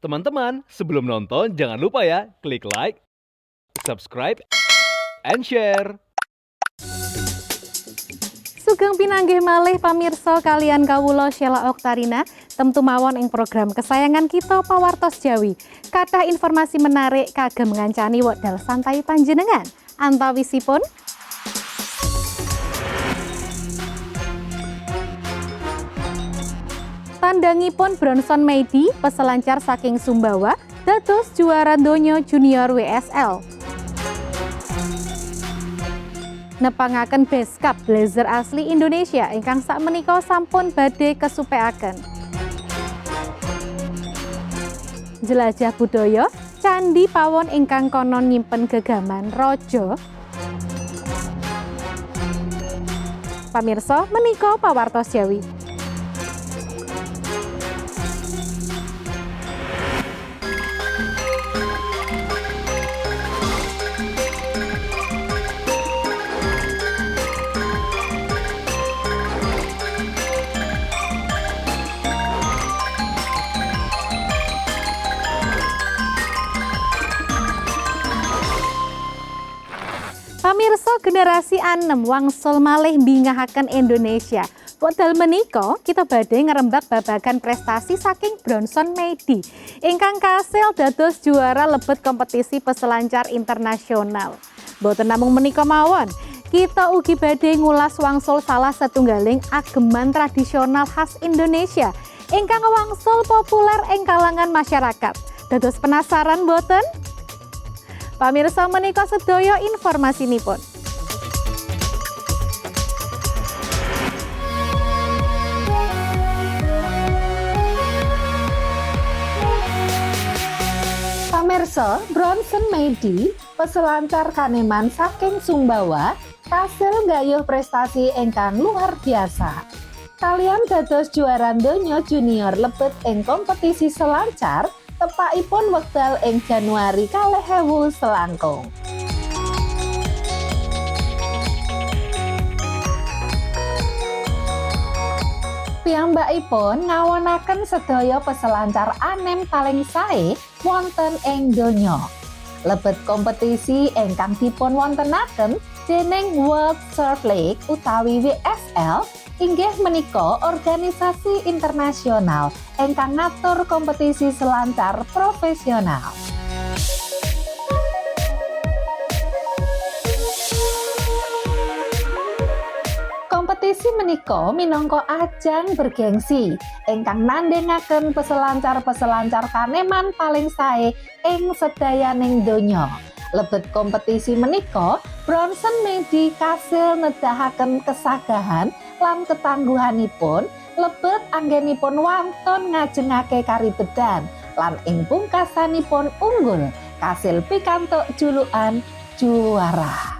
Teman-teman, sebelum nonton jangan lupa ya klik like, subscribe, and share. Sugeng pinanggih malih pamirsa kalian kawula Sheila Oktarina temtu mawon ing program kesayangan kita Pawartos Jawi. Kathah informasi menarik kagem ngancani wekdal santai panjenengan. Antawisipun Tandangipun Bronson Meidi, peselancar saking Sumbawa, dados juara donya junior WSL. nepangaken base cup blazer asli Indonesia ingkang sak menika sampun badhe kesupeaken. Jelajah budaya Candi Pawon ingkang konon nyimpen gegaman Rojo. Pamirsa menika pawartos Jawi. Pamirsa generasi anem wangsul malih mbingahaken Indonesia. Wekdal menika kita badhe ngerembak babagan prestasi saking Bronson Meidi ingkang kasil dados juara lebet kompetisi peselancar internasional. Boten namung menika mawon, kita ugi badhe ngulas wangsul salah setunggaling ageman tradisional khas Indonesia ingkang wangsul populer ing kalangan masyarakat. Dados penasaran boten? Pamirsa menika sedaya informasinipun. Pamirsa, Bronson Meidi, peselancar kaneman saking Sumbawa, kasil gayuh prestasi ingkang luar biasa. Kalian dados juara donya junior lebet ing kompetisi selancar tepakipun wekdal ing Januari kalih ewu selangkung. Piyambakipun ngawonaken sedaya peselancar anem paling sae wonten ing donya. Lebet kompetisi ingkang dipun wontenaken dening World Surf League utawi WSL inggih menika organisasi internasional ingkang ngatur kompetisi selancar profesional. Kompetisi menika minangka ajang bergengsi ingkang nandingaken peselancar-peselancar kaneman paling sae ing sedayaning donya. Lebet kompetisi menika Bronson Medi kasil nedahaken kesagahan lan ketangguhanipun lebet anggenipun wonten ngajengake karibedan lan ing pungkasanipun unggul kasil pikantuk julukan juara.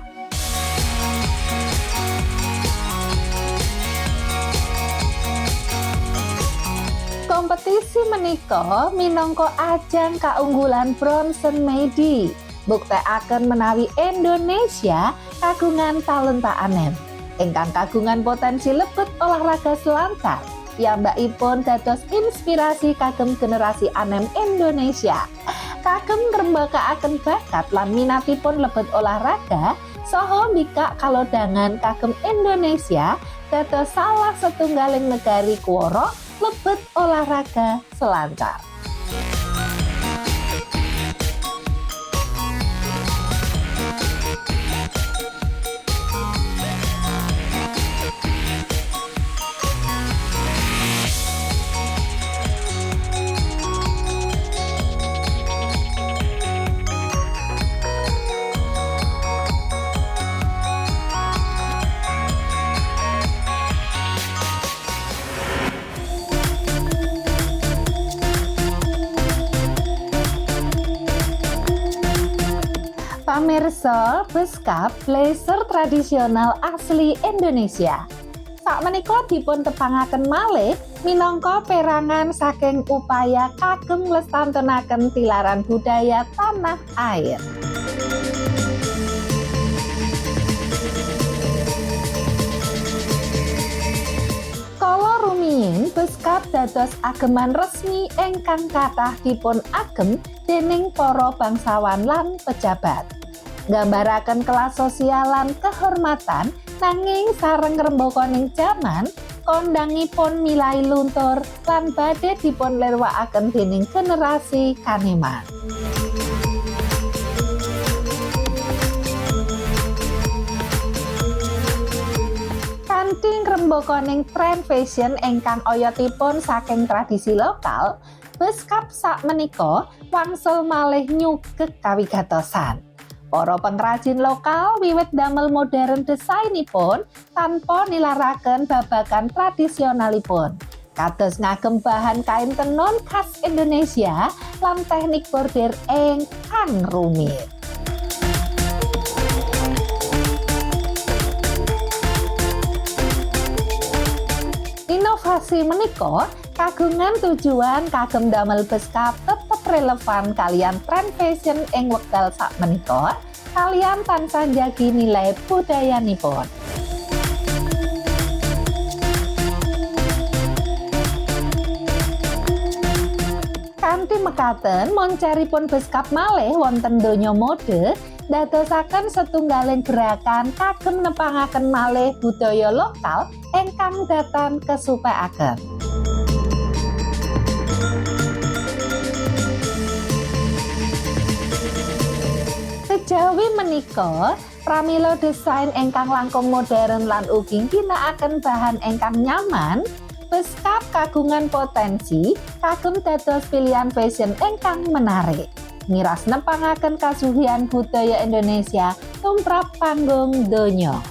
Kompetisi menika minangka ajang kaunggulan Bronson Medi buktekaken menawi Indonesia kagungan talenta anem. Ingkang kagungan potensi lebet olahraga selancar piyambakipun dados inspirasi kagem generasi anem Indonesia. Kagem ngrembakakaken bakat lan minatipun lebet olahraga saha mbikak kalodangan kagem Indonesia dados salah setunggaling negari kuwara lebet olahraga selancar Pamirsa, beskap blazer tradisional asli Indonesia. Sak menika dipun tepangaken malih minangka perangan saking upaya kagem nglestantunaken tilaran budaya tanah air. Kala rumiyin beskap dados ageman resmi ingkang kathah dipun agem dening para bangsawan lan pejabat. Gambaraken kelas sosial lan kehormatan nanging sareng rembokoning jaman kondangipun milai luntur lan badhe dipun lerwakaken dening generasi kaneman. Kanthi ngrembokoning tren fashion ingkang oyotipun saking tradisi lokal, beskap sak menika wangsul malih nyugek kawigatosan. Para pengrajin lokal wiwit damel modern desainipun tanpa nilaraken babagan tradisionalipun. Kados ngagem bahan kain tenun khas Indonesia lan teknik bordir ingkang rumit. Inovasi menika kagungan tujuan kagem damel beskap relevan kalian tren fashion ing wekdal sak menika kalian tansah njagi nilai budayanipun. Kanthi mekaten moncaripun beskap malih wonten donya mode dadosaken setunggaling gerakan kagem nepangaken malih budaya lokal ingkang datan kesupekaken. Kejawi menika, pramila desain ingkang langkung modern lan ugi ginakaken bahan ingkang nyaman, beskap kagungan potensi kagem dados pilihan fashion ingkang menarik. Miras nepangaken kasuhian budaya Indonesia tumrap panggung donya.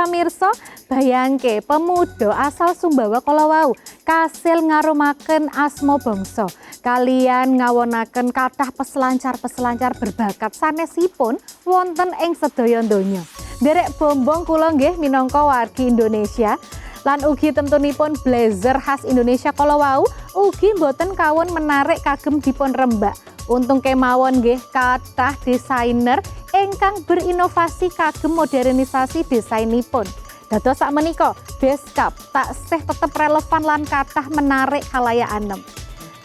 Pamirsa. Bayangke pemuda asal Sumbawa Kolowau kasil ngarumaken asmo bangsa. Kalian ngawonaken kathah peselancar-peselancar berbakat sanesipun wonten ing sedaya donya. Derek bombong kula nggih minangka wargi Indonesia lan ugi tentunipun blazer khas Indonesia Kolowau ugi boten kawon menarik kagem dipun rembak. Untung kemawon nggih kathah desainer ingkang berinovasi kagem modernisasi desainipun. Dados sak menika Beskap tak seh tetep relevan lan kathah menarik khalayak anem.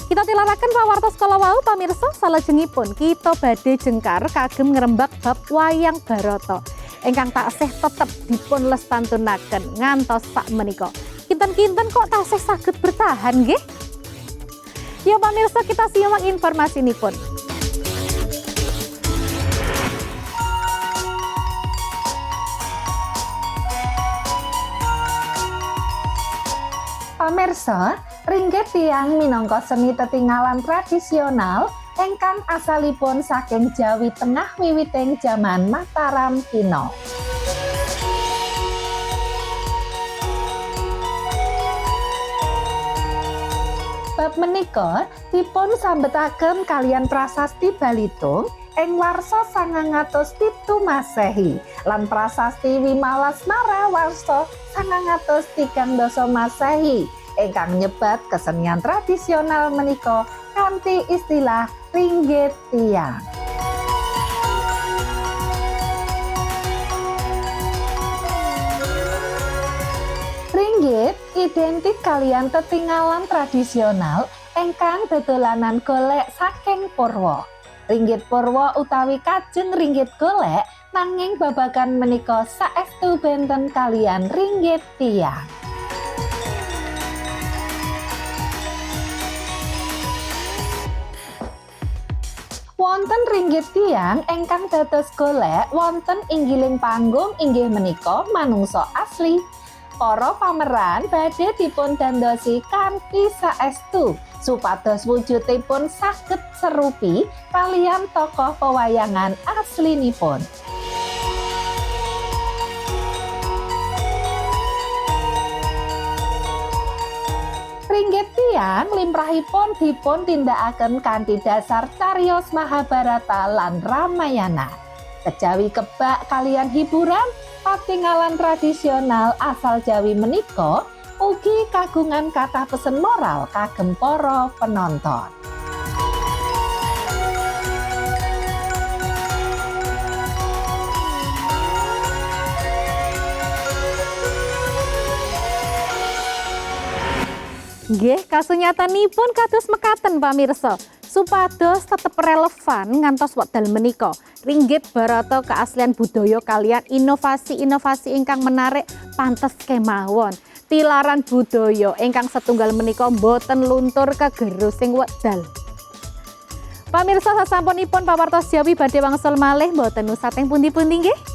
Kita tilaraken pawartos kala wau pamirsa salajengipun kita badhe jengkar kagem ngrembak bab wayang Barata ingkang taksih tetep dipun lestantunaken ngantos sak menika. Kinten-kinten kok taksih saged bertahan nggih? Ya pamirsa kita simak informasi nipun. Pamirsa, ringgit tiang minangka seni tetinggalan tradisional ingkang asalipun saking Jawi Tengah wiwiting jaman Mataram Kino. Bab menika dipun sambetaken kalian prasasti Balitung ing warsa sangang atus pitu Masehi lan prasasti Wimalas Mara warsa sangang atus tigang dasa Masehi ingkang nyebat kesenian tradisional menika kanthi istilah ringgit tiang. Ringgit identik kalian tetinggalan tradisional ingkang dodolanan golek saking Purwo. Ringgit Purwo utawi kajeng ringgit golek nanging babagan menika saestu benten kalian ringgit tiang. Wonten ringgit tiang ingkang dados golek wonten inggiling panggung inggih menika manungsa asli. Para pameran badhe dipun dandosi kanthi saestu supados wujudipun saged serupi kalian tokoh pewayangan aslinipun. Ringgit tiang limrahipun dipun tindakaken kanthi dasar cariyos Mahabharata lan Ramayana. Kejawi kebak kalian hiburan, patinggalan tradisional asal Jawi menika ugi kagungan kata pesen moral kagem para penonton. Nggih, kasunyatanipun kados mekaten pamirsa. Supados tetep relevan ngantos wekdal menika. Ringgit Barata keaslian budaya kalian inovasi-inovasi ingkang menarik pantes kemawon. Tilaran budaya ingkang setunggal menika boten luntur kegerusing wekdal. Pamirsa sasampunipun pawartos Jawi badhe wangsul malih mboten usah teng pundi-pundi nggih.